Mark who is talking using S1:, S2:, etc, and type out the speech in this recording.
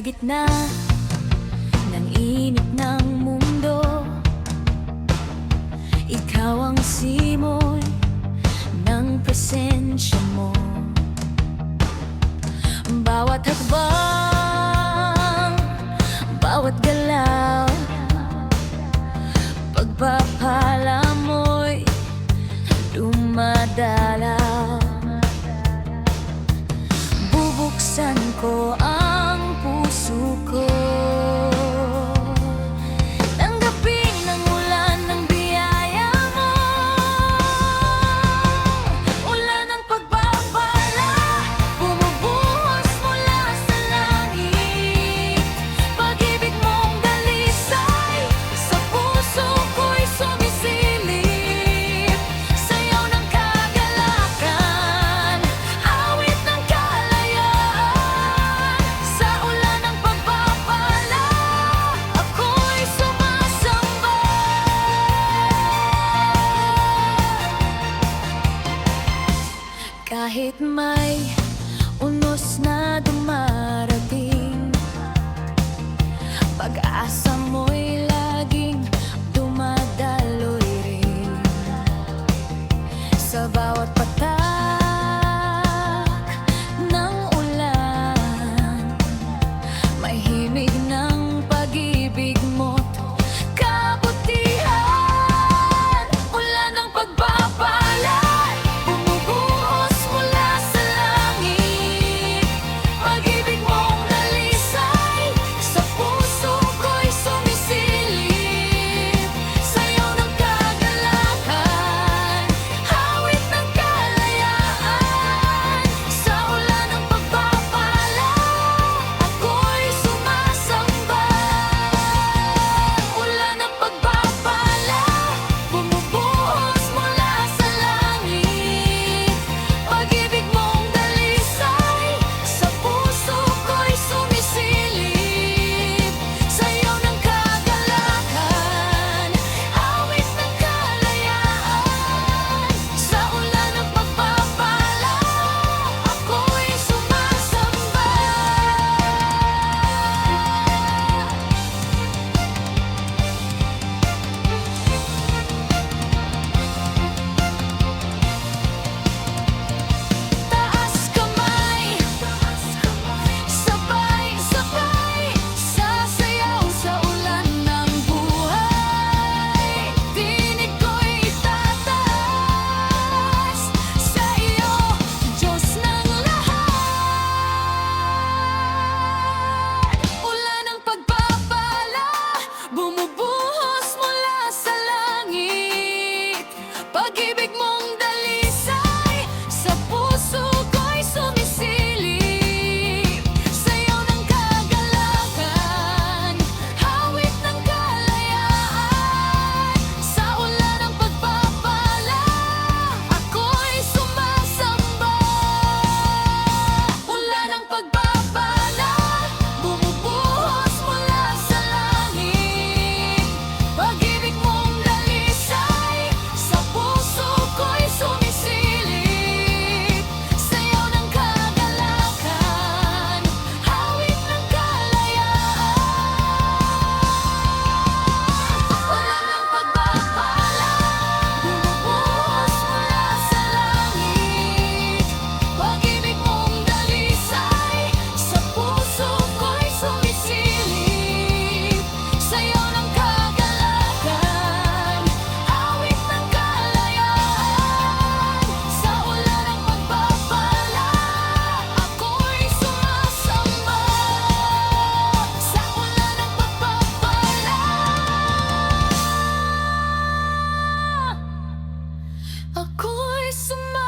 S1: Gitna ng init ng mundo. Ikaw ang simoy ng presensya mo. Bawat hakbang, bawat galaw Pagpapala mo'y dumadalaw. Bubuksan ko Kahit may unos na dumarating Pag-asa mo'y some